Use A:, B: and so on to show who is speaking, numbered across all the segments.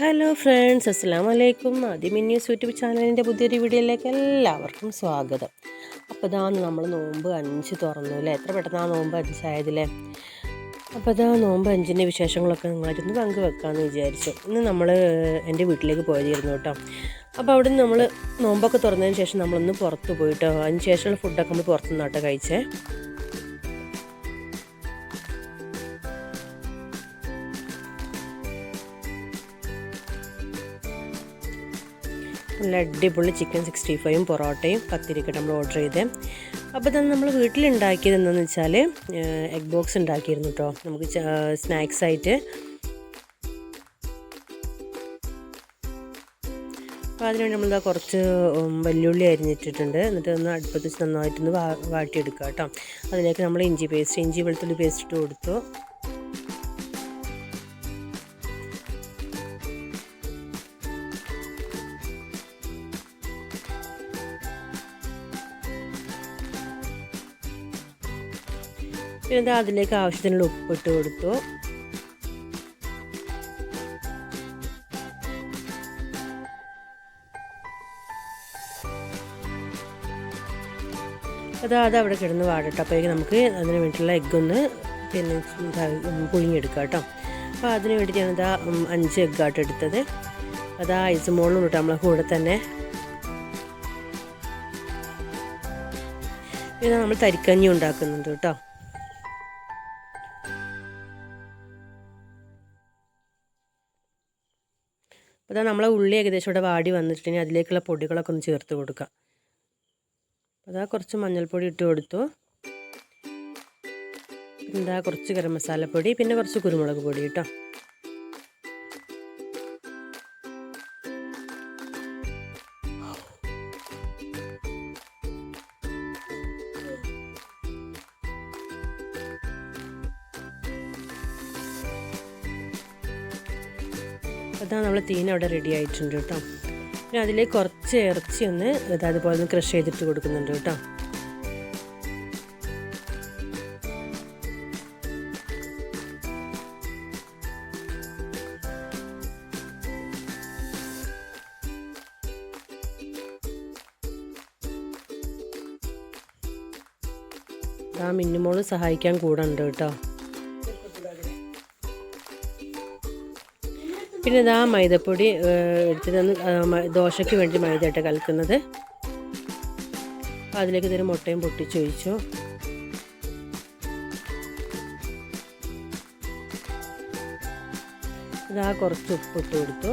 A: Hello friends അസ്സാം വലൈക്കും ആദ്യം ന്യൂസ് യൂട്യൂബ് ചാനലിന്റെ പുതിയൊരു വീഡിയോയിലേക്ക് എല്ലാവർക്കും സ്വാഗതം. അപ്പോൾ ഇതാണ് നമ്മൾ നോമ്പ് അഞ്ച് തുറന്നു അല്ലേ? എത്ര പെട്ടെന്ന് ആ നോമ്പ് അഞ്ചായതില്ലേ? അപ്പോൾ ഇതാ നോമ്പ് അഞ്ചിന്റെ വിശേഷങ്ങളൊക്കെ നിങ്ങളായിട്ടൊന്ന് പങ്കുവെക്കാമെന്ന് വിചാരിച്ചു. ഇന്ന് നമ്മൾ എന്റെ വീട്ടിലേക്ക് പോയതായിരുന്നു കേട്ടോ. അപ്പോൾ അവിടെ നിന്ന് നമ്മൾ നോമ്പൊക്കെ തുറന്നതിന് ശേഷം നമ്മളൊന്ന് പുറത്ത് പോയിട്ടോ അതിന് ശേഷമുള്ള ഫുഡൊക്കെ നമ്മൾ പുറത്തുനിന്നാട്ടോ കഴിച്ചേ. നല്ല അടിപൊളി ചിക്കൻ സിക്സ്റ്റി ഫൈവും പൊറോട്ടയും കത്തിരിക്കട്ട് നമ്മൾ ഓർഡർ ചെയ്തേ. അപ്പോൾ തന്നെ നമ്മൾ വീട്ടിലുണ്ടാക്കിയത് എന്താണെന്ന് വെച്ചാൽ എഗ് ബോക്സ് ഉണ്ടാക്കിയിരുന്നു കേട്ടോ നമുക്ക് സ്നാക്സ് ആയിട്ട്. അപ്പോൾ അതിനുവേണ്ടി നമ്മളിതാ കുറച്ച് വെല്ലുള്ളി അരിഞ്ഞിട്ടിട്ടുണ്ട്. എന്നിട്ട് ഒന്ന് അടുപ്പത്ത് നന്നായിട്ടൊന്ന് വാ വാട്ടിയെടുക്കുക കേട്ടോ അതിലേക്ക് നമ്മൾ ഇഞ്ചി പേസ്റ്റ് ഇഞ്ചി വെളുത്തുള്ളി പേസ്റ്റ് ഇട്ട് കൊടുത്തു. പിന്നെ അതിലേക്ക് ആവശ്യത്തിനുള്ള ഉപ്പിട്ട് കൊടുത്തു. അത് അവിടെ കിടന്ന് വാടട്ടെ. അപ്പോഴേക്കും നമുക്ക് അതിന് വേണ്ടിയിട്ടുള്ള എഗ്ഗൊന്ന് പിന്നെ പുഴുങ്ങിയെടുക്കാം കേട്ടോ. അപ്പോൾ അതിന് വേണ്ടിയിട്ട് ഞാനിതാ അഞ്ച് എഗ്ഗാട്ട് എടുത്തത്. അതാ ഐസ് മോളും ഇട്ടു നമ്മളെ കൂടെ തന്നെ. പിന്നെ നമ്മൾ തരിക്കഞ്ഞി ഉണ്ടാക്കുന്നുണ്ട് കേട്ടോ. അപ്പോൾ അതാ നമ്മളെ ഉള്ളി ഏകദേശം ഇവിടെ വാടി വന്നിട്ടുണ്ടെങ്കിൽ അതിലേക്കുള്ള പൊടികളൊക്കെ ഒന്ന് ചേർത്ത് കൊടുക്കാം. അതാ കുറച്ച് മഞ്ഞൾപ്പൊടി ഇട്ട് കൊടുത്തു. എന്താ കുറച്ച് ഗരം മസാലപ്പൊടി പിന്നെ കുറച്ച് കുരുമുളക് പൊടി കേട്ടോ. അതാ നമ്മൾ തീന അവിടെ റെഡി ആയിട്ടുണ്ട് കേട്ടോ. പിന്നെ അതിലേക്ക് കുറച്ച് ഇറച്ചി ഒന്ന് അതുപോലെ ഒന്ന് ക്രഷ് ചെയ്തിട്ട് കൊടുക്കുന്നുണ്ട് കേട്ടോ. ആ മിന്നുമോൾ സഹായിക്കാൻ കൂടെ ഉണ്ട് കേട്ടോ. പിന്നെ ഇതാ മൈദപ്പൊടി എടുത്തിട്ട് ദോശയ്ക്ക് വേണ്ടി മൈദയായിട്ട് കലക്കുന്നത്. അതിലേക്ക് ഇതൊരു മുട്ടയും പൊട്ടിച്ചൊഴിച്ചു ഇതാ കുറച്ച് ഉപ്പ് ഇട്ട് കൊടുത്തു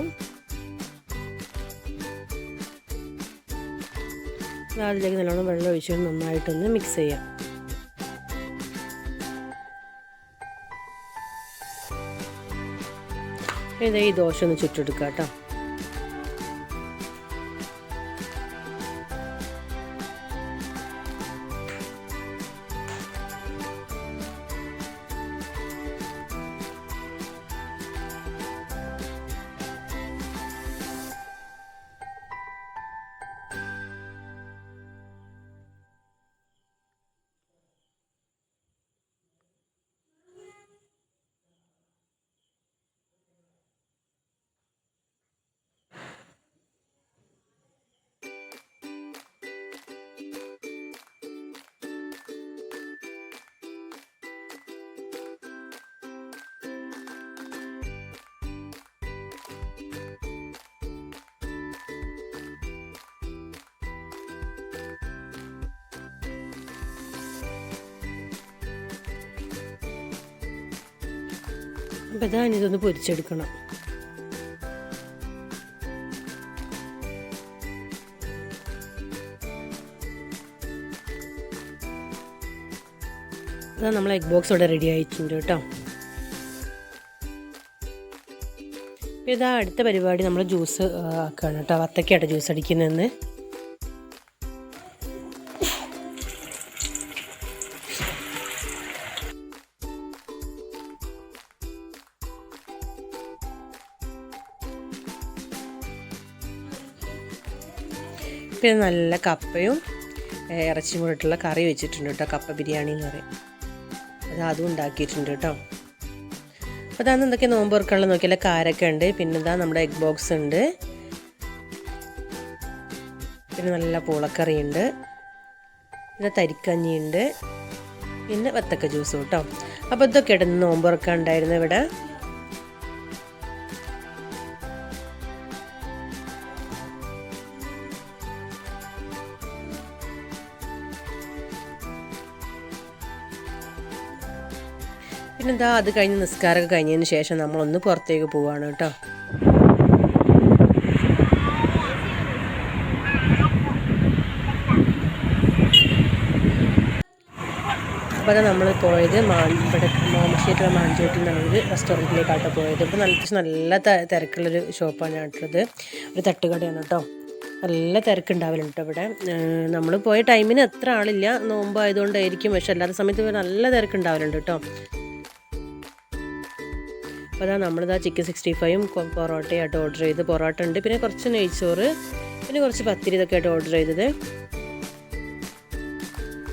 A: അതിലേക്ക് നല്ലോണം വെള്ളം ഒഴിച്ച് നന്നായിട്ടൊന്ന് മിക്സ് ചെയ്യാം. ഇതാ ഈ ദോശ ഒന്ന് ചുറ്റെടുക്കുക കേട്ടോ അപ്പോൾ ഇതാണ് ഇതൊന്ന് പൊരിച്ചെടുക്കണം. അതാ നമ്മൾ എഗ് ബോക്സ് ഇവിടെ റെഡി ആയിട്ടുണ്ട് കേട്ടോ. ഇതാ അടുത്ത പരിപാടി നമ്മൾ ജ്യൂസ് ആക്കുകയാണ് കേട്ടോ. വത്തക്കയുടെ ജ്യൂസ് അടിക്കുന്നതെന്ന്. പിന്നെ നല്ല കപ്പയും ഇറച്ചി കൂടിയിട്ടുള്ള കറി വെച്ചിട്ടുണ്ട് കേട്ടോ കപ്പ ബിരിയാണി എന്ന് പറയും. അത് അതും ഉണ്ടാക്കിയിട്ടുണ്ട് കേട്ടോ. അപ്പോൾ അതാണ് എന്തൊക്കെ നോമ്പ് തുറക്കാനുള്ള നോക്കിയാൽ കാരൊക്കെ ഉണ്ട് പിന്നെ ഇതാ നമ്മുടെ എഗ് ബോക്സ് ഉണ്ട്. പിന്നെ നല്ല പൂളക്കറി ഉണ്ട്. പിന്നെ തരിക്കഞ്ഞി ഉണ്ട്. പിന്നെ വത്തക്ക ജ്യൂസ് കേട്ടോ. അപ്പോൾ ഇതൊക്കെ ഇടുന്ന നോമ്പ് തുറക്കാൻ ഉണ്ടായിരുന്നു ഇവിടെ. പിന്നെ അത് കഴിഞ്ഞ് നിസ്കാരമൊക്കെ കഴിഞ്ഞതിന് ശേഷം നമ്മളൊന്ന് പുറത്തേക്ക് പോവാണ് കേട്ടോ. അപ്പോൾ നമ്മൾ പോയത് മാ ഇവിടെ മാഞ്ചോട്ടിൽ നിന്നാണ് ഒരു റെസ്റ്റോറന്റിലേക്കാട്ടോ പോയത്. ഇപ്പോൾ നല്ല നല്ല തിരക്കുള്ളൊരു ഷോപ്പാണ് കേട്ടത് ഒരു തട്ടുകടയാണ് കേട്ടോ. നല്ല തിരക്കുണ്ടാവലുണ്ട് ഇവിടെ. നമ്മൾ പോയ ടൈമിന് എത്ര ആളില്ല. നോമ്പായതുകൊണ്ടായിരിക്കും. പക്ഷെ അല്ലാത്ത സമയത്ത് നല്ല തിരക്കുണ്ടാവലുണ്ട് കേട്ടോ. അപ്പോൾ അതാ നമ്മളിതാ ചിക്കൻ സിക്സ്റ്റി ഫൈവും പൊറോട്ടയായിട്ട് ഓർഡർ ചെയ്ത്. പൊറോട്ട ഉണ്ട്. പിന്നെ കുറച്ച് നെയ്ച്ചോറ് പിന്നെ കുറച്ച് പത്തിരി ഇതൊക്കെ ആയിട്ട് ഓർഡർ ചെയ്തത്.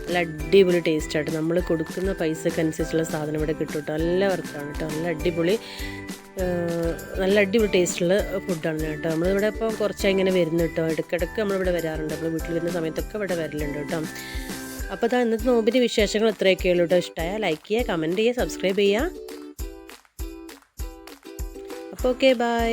A: നല്ല അടിപൊളി ടേസ്റ്റ് ആയിട്ട്. നമ്മൾ കൊടുക്കുന്ന പൈസക്ക് അനുസരിച്ചുള്ള സാധനം ഇവിടെ കിട്ടും കേട്ടോ നല്ല വർക്കാണ് കേട്ടോ നല്ല അടിപൊളി നല്ല അടിപൊളി ടേസ്റ്റുള്ള ഫുഡാണ് കേട്ടോ നമ്മളിവിടെ ഇപ്പോൾ കുറച്ചായി ഇങ്ങനെ വരുന്നു കേട്ടോ ഇടയ്ക്കിടയ്ക്ക് നമ്മളിവിടെ വരാറുണ്ട്. നമ്മൾ വീട്ടിൽ വരുന്ന സമയത്തൊക്കെ ഇവിടെ വരലുണ്ട് കേട്ടോ അപ്പോൾ അതാ ഇന്നത്തെ നോമ്പിന്റെ വിശേഷങ്ങൾ ഇത്രയൊക്കെ ഉള്ളൂ കേട്ടോ ഇഷ്ടമായ ലൈക്ക് ചെയ്യുക കമന്റ് ചെയ്യുക സബ്സ്ക്രൈബ് ചെയ്യുക. അപ്പോൾ ഓക്കെ ബൈ